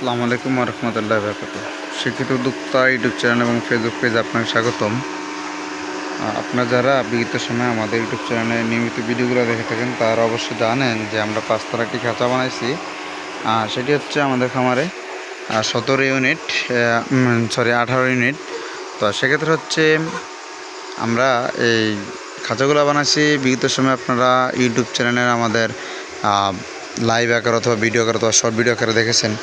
আসসালামু আলাইকুম রহমতুল্লাহ বরকাত শিক্ষিত উদ্যোক্তা ইউটিউব চ্যানেল এবং ফেসবুক পেজ আপনাকে স্বাগতম। আপনারা যারা বিগত সময় আমাদের ইউটিউব চ্যানেলে নিয়মিত ভিডিওগুলো দেখে থাকেন, তারা অবশ্যই জানেন যে আমরা পাঁচতলা একটি খাঁচা বানাইছি। সেটি হচ্ছে আমাদের খামারে সতেরো ইউনিট সরি আঠারো ইউনিট। তো সেক্ষেত্রে হচ্ছে আমরা এই খাঁচাগুলো বানাইছি। বিগত সময় আপনারা ইউটিউব চ্যানেলের আমাদের লাইভ আকার অথবা ভিডিও আকার অথবা শর্ট ভিডিও আকারে দেখেছেন।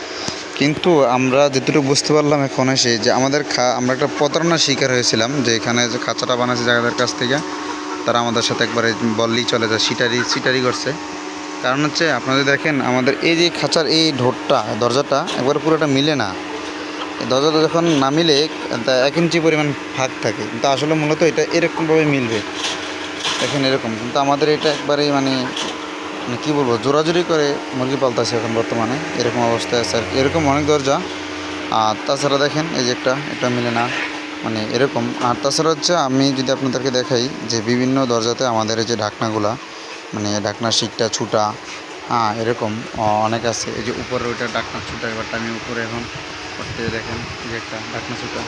কিন্তু আমরা যেটুকু বুঝতে পারলাম এখন এসে যে আমাদের খা, আমরা একটা প্রতারণার শিকার হয়েছিলাম যে এখানে যে খাঁচাটা বানাচ্ছে জায়গাদের কাছ থেকে, তারা আমাদের সাথে একবারে বললেই চলে যায়, সিটারি সিটারি করছে। কারণ হচ্ছে আপনাদের দেখেন, আমাদের এই যে খাঁচার এই ঢোরটা, দরজাটা একবার পুরোটা মিলে না। দরজাটা যখন না মিলে এক ইঞ্চি পরিমাণ ফাঁক থাকে। কিন্তু আসলে মূলত এটা এরকমভাবে মিলবে। দেখেন এরকম। কিন্তু আমাদের এটা একবারেই মানে মানে কী বলব, জোরাজুরি করে মুরগি পালতাছে এখন বর্তমানে, এরকম অবস্থায় আছে আর। এরকম অনেক দরজা, আর তাছাড়া দেখেন এই যে একটা এটা মিলে না মানে এরকম। আর তাছাড়া হচ্ছে আমি যদি আপনাদেরকে দেখাই যে বিভিন্ন দরজাতে আমাদের এই যে ঢাকনাগুলা মানে ঢাকনা শিকটা ছুটা হ্যাঁ এরকম অনেক আছে। এই যে উপরে ওইটা ডাকনা ছুটা, এবারটা আমি উপরে এখন করতে দেখেন যে একটা ডাকনা ছুটা।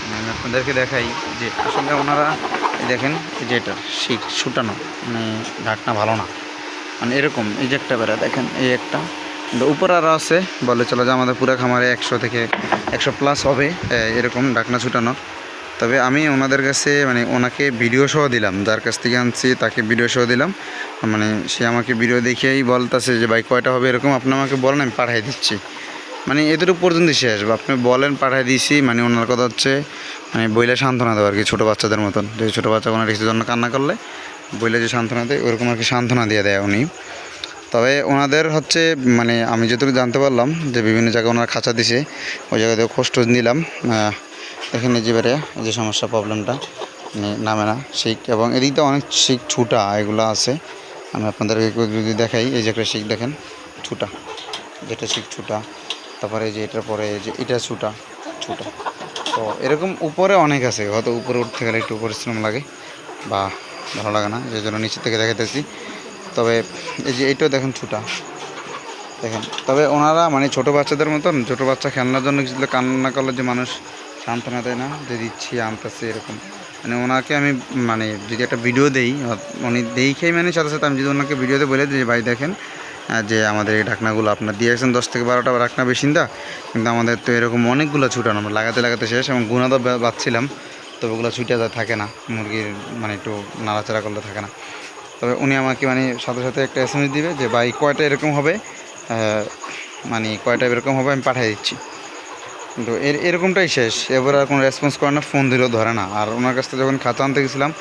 মানে আমি আপনাদেরকে দেখাই যে আসলে ওনারা দেখেন, এই যে এটা শিক ছুটানো মানে ঢাকনা ভালো না। মানে এরকম, এই যে একটা বেড়া, দেখেন, এই একটা। উপর আরও আছে, বলে চলো যে আমাদের পুরো খামারে একশো থেকে একশো প্লাস হবে এরকম ডাকনা ছুটানোর তবে আমি ওনাদের কাছে মানে ওনাকে ভিডিও সহ দিলাম, যার কাছ থেকে আনছি, তাকে ভিডিও সহ দিলাম। মানে সে আমাকে ভিডিও দেখেই বলতেছে যে, ভাই, কয়টা হবে? এরকম আপনি আমাকে বলেন, আমি পাঠিয়ে দিচ্ছি। মানে এতটুকু পর্যন্ত শেষ। আপনি বলেন, পাঠিয়ে দিয়েছি মানে ওনার কথা হচ্ছে মানে বইলে সান্ত্বনা দেওয়া আর কি ছোটো বাচ্চাদের মতন। যে ছোটো বাচ্চা কোনো কিছুর জন্য কান্না করলে বইলে যে সান্ত্বনা দেয়, ওরকম আর কি সান্ত্বনা দিয়ে দেয় উনি। তবে ওনাদের হচ্ছে মানে আমি যতটুকু জানতে পারলাম যে বিভিন্ন জায়গায় ওনারা খাঁচা দিছে, ওই জায়গাতে খোঁজ টোজ নিলাম দেখেন যে বেড়ে যে সমস্যা প্রবলেমটা মানে নামে না, শিখ এবং এদিকটা অনেক শিখ ছুটা এগুলো আছে। আমি আপনাদেরকে যদি দেখাই, এই যে একটা শিখ দেখেন, ছুটা, যেটা শিখ ছুটা, তারপরে যে এটার পরে যে এটা ছুটা ছুটা। তো এরকম উপরে অনেক আছে, হয়তো উপরে উঠতে গেলে একটু পরিশ্রম লাগে, বা ভালো লাগে না যে জন্য নিচে থেকে দেখাইতেছি। তবে এই যে এইটাও দেখেন ছুটা। দেখেন, তবে ওনারা মানে ছোট বাচ্চাদের মতন, ছোট বাচ্চা খেলনার জন্য কিছু কান্না করলে যে মানুষ সান্ত্বনা দেয় না, যে দিচ্ছি, আনতেছে, এরকম। মানে ওনাকে আমি মানে যদি একটা ভিডিও দেই, উনি দেখেই মানে সাথে সাথে আমি যদি ওনাকে ভিডিওতে বলে দিই যে, ভাই দেখেন যে আমাদের এই ঢাকনাগুলো আপনার দিয়েছেন দশ থেকে বারোটা ঢাকনা বেশিন্দা কিন্তু আমাদের তো এরকম অনেকগুলো ছুটানো, লাগাতে লাগাতে শেষ এবং গুণা তো বাঁচছিলাম। তবে ওগুলো ছুটে যায়, থাকে না। মুরগির মানে একটু নাড়াচাড়া করলে থাকে না। তবে উনি আমাকে মানে সাথে সাথে একটা এস দিবে যে, ভাই, কয়টা এরকম হবে? মানে কয়টা এরকম হবে আমি পাঠিয়ে দিচ্ছি। কিন্তু এর, এরকমটাই শেষ। এবার আর কোনো রেসপন্স করে না ফোন দিলেও ধরে না। আর ওনার কাছ থেকে যখন খাতা আনতে গেছিলাম,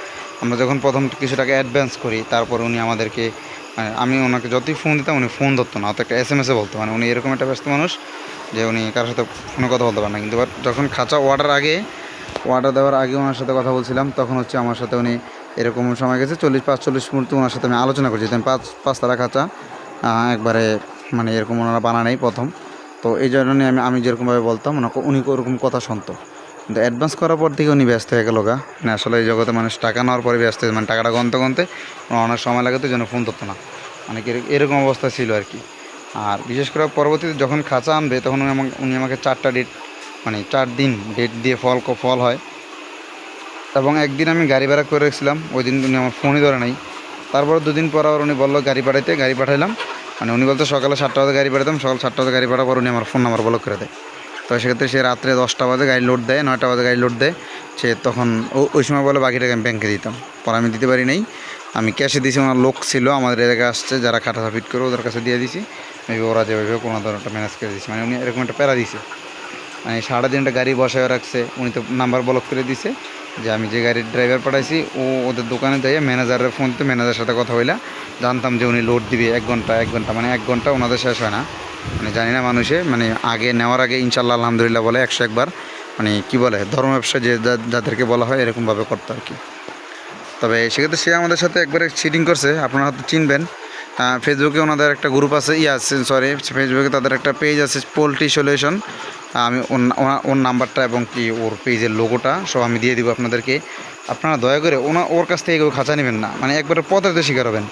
আমরা যখন প্রথম কিছু টাকা অ্যাডভান্স করি, তারপর উনি আমাদেরকে মানে আমি ওনাকে যতই ফোন দিতাম, উনি ফোন ধরতো না। অত একটা এস এম এসে বলতো। মানে উনি এরকম একটা ব্যস্ত মানুষ যে, উনি কারোর সাথে ফোনে কথা বলতে পারেন না। কিন্তু যখন খাঁচা অর্ডার আগে অর্ডার দেওয়ার আগে ওনার সাথে কথা বলছিলাম, তখন হচ্ছে আমার সাথে উনি এরকম সময় গেছে, চল্লিশ পাঁচচল্লিশ মিনিট ওনার সাথে আমি আলোচনা করছি। আমি পাঁচ পাঁচতলা খাঁচা একবারে মানে এরকম ওনারা বানানেই প্রথম। তো এই জন্য আমি আমি যেরকমভাবে বলতাম ওনাকে উনি ওরকম কথা শুনতো। কিন্তু অ্যাডভান্স করার পর থেকে উনি ব্যস্ত হয়ে গেল গা। মানে আসলে এই জগতে মানুষ টাকা নেওয়ার পরে ব্যস্ত মানে টাকাটা গনতে গনতে অনেক সময় লাগে, তো জন্য ফোন ধরতো না। মানে এরকম- অবস্থা ছিল আর কি। আর বিশেষ করে পরবর্তীতে যখন খাঁচা আনবে, তখন উনি উনি আমাকে চারটা ডেট মানে চার দিন ডেট দিয়ে ফল ফল হয়। এবং একদিন আমি গাড়ি ভাড়া করে রেখেছিলাম, ওই দিন উনি আমার ফোনই ধরে নাই। তারপর দুদিন পর আবার উনি বলল গাড়ি পাঠাইতে, গাড়ি পাঠাইলাম। মানে উনি বলতো সকালে সাতটা বাজে গাড়ি পাঠাতাম, সকাল সাতটা বাজে গাড়ি পাঠাবার উনি আমার ফোন নাম্বার ব্লক করে দেয়। তো সেক্ষেত্রে সে রাত্রে দশটা বাজে গাড়ি লোড দেয়, নয়টা বাজে গাড়ি লোড দেয়। সে তখন ওই সময় বলে বাকি টাকা আমি ব্যাংকে দিতাম। পরে আমি দিতে পারি নাই। আমি ক্যাশে দিয়েছি, ওনার লোক ছিল, আমাদের এলাকায় আসছে, যারা খাটা ফিট করে ওদের কাছে দিয়ে দিয়েছি। মেবি ওরা যেভাবে কোনো ধরনের ম্যানেজ করে দিয়েছি। মানে উনি এরকম একটা প্যারা দিয়েছে। মানে সারাদিনটা গাড়ি বসায় রাখছে, উনি তো নাম্বার ব্লক করে দিছে যে আমি যে গাড়ির ড্রাইভার পাঠাইছি, ও ওদের দোকানে যাইয়ে ম্যানেজারের ফোন তো ম্যানেজারের সাথে কথা হইলা জানতাম যে উনি লোড দিবে এক ঘণ্টা এক ঘণ্টা মানে এক ঘণ্টা ওনাদের শেষ হয় না। মানে জানি না মানুষে মানে আগে নেওয়ার আগে ইনশাল্লাহ আলহামদুলিল্লাহ বলে একশো একবার মানে কি বলে, ধর্ম ব্যবসা যে যাদেরকে বলা হয় এরকমভাবে করতো আর কি। তবে সেক্ষেত্রে সে আমাদের সাথে একবারে চিটিং করছে, আপনারা হয়তো চিনবেন। ফেসবুকে ওনাদের একটা গ্রুপ আছে ইয়ে আছে সরি ফেসবুকে তাদের একটা পেজ আছে পোলট্রি সলিউশন। আমি ওর- নাম্বারটা এবং কি ওর পেজের লোগোটা সব আমি দিয়ে দিব আপনাদেরকে। আপনারা দয়া করে ওনা, ওর কাছ থেকে কেউ খাঁচা নেবেন না। মানে একবারে পথের শিকার হবেন।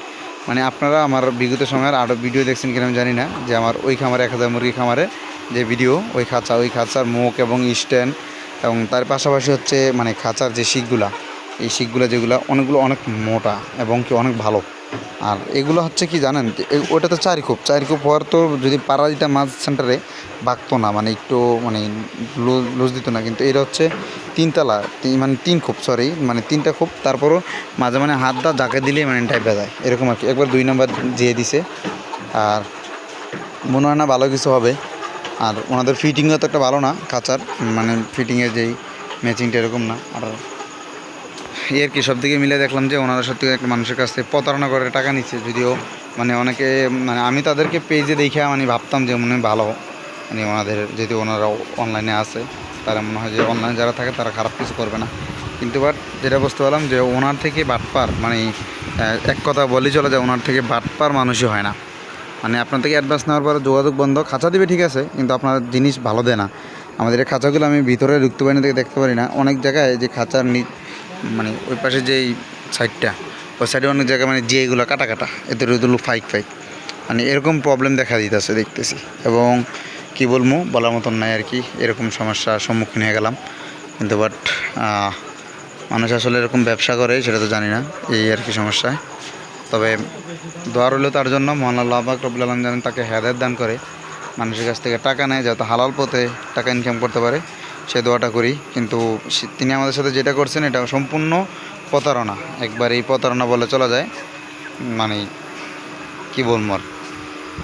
মানে আপনারা আমার বিগত সময়ের আরও ভিডিও দেখছেন কিনা আমি জানি না, যে আমার ওই খামারে, এক হাজার মুরগি খামারে যে ভিডিও, ওই খাঁচা, ওই খাঁচার মুখ এবং স্ট্যান্ড এবং তার পাশাপাশি হচ্ছে মানে খাঁচার যে শিকগুলা, এই শিকগুলো যেগুলো অনেকগুলো অনেক মোটা এবং কি অনেক ভালো। আর এগুলো হচ্ছে কি জানেন ওটা তো চারি কূপ চারি কূপ হওয়ার তো যদি পাড়াদিটা মাছ সেন্টারে বাঁকতো না মানে একটু মানে লুজ দিত না, কিন্তু এটা হচ্ছে তিনতলা মানে তিন কূপ সরি মানে তিনটা কূপ তারপরও মাঝে মানে হাত দা যাকে দিলেই মানে টাইপে যায়, এরকম আর কি। একবার দুই নম্বর যেয়ে দিছে, আর মনে হয় না ভালো কিছু হবে, আর ওনাদের ফিটিংও তো একটা ভালো না, কাঁচার মানে ফিটিংয়ের যেই ম্যাচিংটা এরকম না, আর এই আর কি সব দিকে মিলে দেখলাম যে ওনারা সত্যি একটা মানুষের কাছ থেকে প্রতারণা করে টাকা নিচ্ছে যদিও মানে অনেকে মানে আমি তাদেরকে পেজে দেখে মানে ভাবতাম যে মনে ভালো মানে ওনাদের যদি ওনারা অনলাইনে আছে, তারা মনে হয় যে অনলাইনে যারা থাকে তারা খারাপ কিছু করবে না। কিন্তু বাট যেটা বুঝতে পারলাম যে ওনার থেকে বাটপার মানে এক কথা বলি চলে যায় ওনার থেকে বাটপার মানুষই হয় না। মানে আপনার থেকে অ্যাডভান্স নেওয়ার পরে যোগাযোগ বন্ধ, খাঁচা দিবে ঠিক আছে, কিন্তু আপনার জিনিস ভালো দেয় না। আমাদের এই খাঁচাগুলো আমি ভিতরে ঢুকতে পারি না দেখতে পারি না। অনেক জায়গায় যে খাঁচার মানে ওই পাশে যেই সাইডটা ওই সাইডে অনেক জায়গায় মানে যেগুলো কাটা কাটা এতে রইগুলো ফাইক ফাইক মানে এরকম প্রবলেম দেখা দিতেছে দেখতেছি। এবং কি বলব, বলার মতন নাই আর কি, এরকম সমস্যার সম্মুখীন হয়ে গেলাম। কিন্তু বাট মানুষ আসলে এরকম ব্যবসা করে, সেটা তো জানি না, এই আর কি সমস্যায়। তবে দোয়া রইল তার জন্য, মহান আবাক রবুল আলম যেন তাকে হেদায়ত দান করে, মানুষের কাছ থেকে টাকা নেয়, যাতে হালাল পথে টাকা ইনকাম করতে পারে। সে দোয়াটা করি। কিন্তু তিনি আমাদের সাথে যেটা করছেন, এটা সম্পূর্ণ প্রতারণা। একবার এই প্রতারণা বলে চলা যায় মানে কি বলব আর?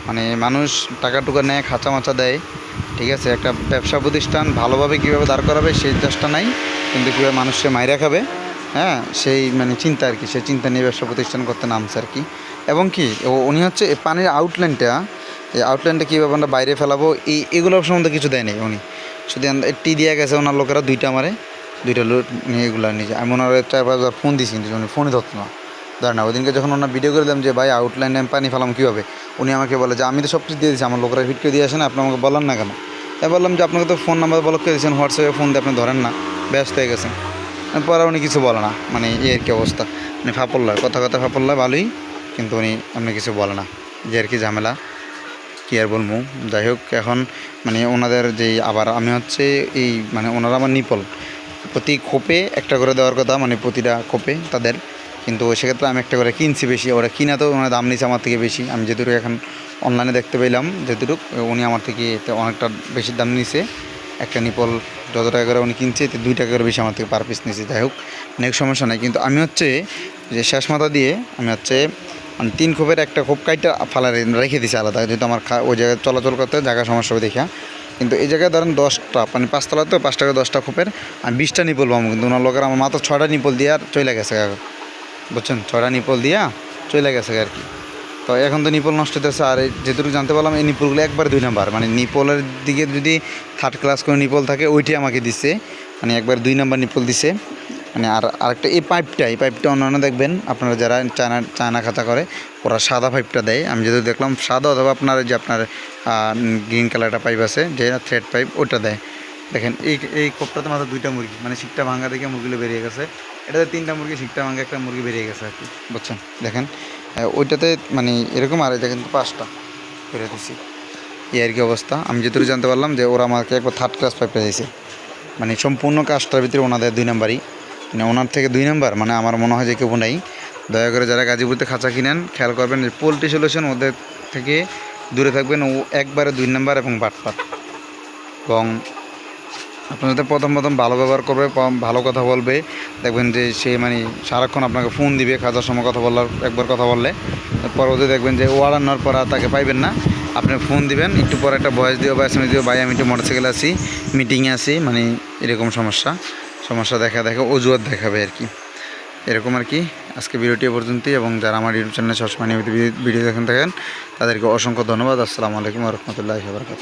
মানে মানুষ টাকা টুকা নেয় খাঁচা মাচা দেয়, ঠিক আছে? একটা ব্যবসা প্রতিষ্ঠান ভালোভাবে কীভাবে দাঁড় করাবে, সেই চেষ্টা নাই। কিন্তু কীভাবে মানুষকে মাইরা খাবে হ্যাঁ? সেই মানে চিন্তা আর কি, সেই চিন্তা নিয়ে ব্যবসা প্রতিষ্ঠান করতে নামছে আর কি। এবং কি, ও- উনি হচ্ছে পানির আউটলাইনটা এই আউটলাইনটা কীভাবে আমরা বাইরে ফেলাবো, এই এগুলোর সম্বন্ধে কিছু দেয়নি উনি। শুধু টি দিয়ে গেছে, ওনার লোকেরা দুইটা মারে, দুইটা লোক নিয়ে এগুলো নিজে আমি ওনার চার পাঁচবার ফোন দিয়েছি কিন্তু উনি ফোনই ধরতো না। ধরে না ওদিনকে যখন ওনার ভিডিও করে দিলাম যে, ভাই আউটলাইনে আমি পানি ফেলাম কীভাবে? উনি আমাকে বলে যে, আমি তো সব কিছু দিয়ে দিয়েছি আমার লোকেরা ফিট করে দিয়ে আসেন আপনি আমাকে বলেন না কেন? তাই বললাম যে, আপনাকে তো ফোন নাম্বার ব্লক করে দিয়েছেন হোয়াটসঅ্যাপে ফোন দিয়ে আপনি ধরেন না, ব্যস্ত হয়ে গেছেন। পরে উনি কিছু বলে না মানে এই আর কি অবস্থা? মানে ফাপল্লা কথা কথা ফাপল্লা ভালোই, কিন্তু উনি আপনি কিছু বলে না, যে আর কি ঝামেলা। কী আর বলব? যাই হোক, এখন মানে ওনাদের যেই আবার, আমি হচ্ছে এই মানে ওনারা আমার নিপল। প্রতি খোপে একটা করে দেওয়ার কথা মানে প্রতিটা খোপে তাদের। কিন্তু সেক্ষেত্রে আমি একটা করে কিনছি বেশি। ওরা কিনা তো ওনার দাম নিয়েছে আমার থেকে বেশি। আমি যেটুকু এখন অনলাইনে দেখতে পেলাম, যেটুকু, উনি আমার থেকে অনেকটা বেশি দাম নিয়েছে। একটা নিপল যত টাকা করে উনি কিনছে, এতে দুই টাকা করে বেশি আমার থেকে পার পিস নিয়েছে। যাই হোক অনেক সমস্যা নাই। কিন্তু আমি হচ্ছে যে শেষ মাথা দিয়ে, আমি হচ্ছে মানে তিন খোপের একটা খোপ কাইটা ফালা রেখে দিছে আলাদা, যেহেতু আমার ওই জায়গায় চলাচল করতে জায়গা সমস্যা হবে দেখা। কিন্তু এই জায়গায় ধরেন দশটা মানে পাঁচতলা তো, পাঁচ টাকা দশটা খোপের আমি বিশটা নিপল পাবো। কিন্তু ওনার লোকের আমার মাত্র ছয়টা নিপল দিয়ে আর চলে গেছে বুঝছেন? ছয়টা নিপল দিয়া চলে গেছে আর কি। তো এখন তো নিপল নষ্ট হতেছে আর যেটুকু জানতে পারলাম, এই নিপলগুলো একবার দুই নাম্বার। মানে নিপলের দিকে যদি থার্ড ক্লাস করে নিপল থাকে, ওইটাই আমাকে দিছে। মানে একবার দুই নাম্বার নিপল দিছে। মানে আর আরেকটা, এই পাইপটা এই পাইপটা অন্যান্য দেখবেন, আপনারা যারা চায়না চায়না খাতা করে, ওরা সাদা পাইপটা দেয়। আমি যেহেতু দেখলাম সাদা অথবা আপনার যে আপনার গ্রিন কালারটা পাইপ আছে, যে থ্রেড পাইপ ওটা দেয়। দেখেন, এই এই কোপটাতে মাত্র দুইটা মুরগি মানে শিকটা ভাঙা থেকে মুরগিগুলো বেরিয়ে গেছে। এটাতে তিনটা মুরগি শিকটা ভাঙা একটা মুরগি বেরিয়ে গেছে আর কি। বুঝছেন? দেখেন ওইটাতে মানে এরকম আর এটা কিন্তু পাঁচটা করে দিছি। এই আর কি অবস্থা। আমি যেটুকু জানতে পারলাম যে ওরা আমাকে একবার থার্ড ক্লাস পাইপটা দিয়েছে। মানে সম্পূর্ণ কাজটার ভিতরে ওনাদের দুই নাম্বারই। মানে ওনার থেকে দুই নাম্বার মানে আমার মনে হয় যে কেউ নেই। দয়া করে যারা গাজীপুরতে খাঁচা কিনেন, খেয়াল করবেন যে পোলট্রি সলিউশন ওদের থেকে দূরে থাকবেন। ও একবারে দুই নাম্বার এবং বাটপাট। এবং আপনার সাথে প্রথম প্রথম ভালো ব্যবহার করবে ভালো কথা বলবে। দেখবেন যে সে মানে সারাক্ষণ আপনাকে ফোন দিবে খাজার সময় কথা বলার, একবার কথা বললে। পরবর্তী দেখবেন যে ওয়ার নেওয়ার পর তাকে পাইবেন না। আপনি ফোন দিবেন, একটু পর একটা ভয়েস দিও বা এসএমএস দিও ভাই, আমি একটু মোটরসাইকেলে আসি মিটিংয়ে আছি। মানে এরকম সমস্যা। সমস্যা দেখা দেখা, অজুহাত দেখাবে আর কি। এরকম আর কি। আজকে ভিডিওটি পর্যন্তই এবং যারা আমার ইউটিউব চ্যানেলে সবসময় নিয়মিত ভিডিও দেখেন থাকেন, তাদেরকে অসংখ্য ধন্যবাদ। আসসালামু আলাইকুম রহমতুল্লাহ বরকাত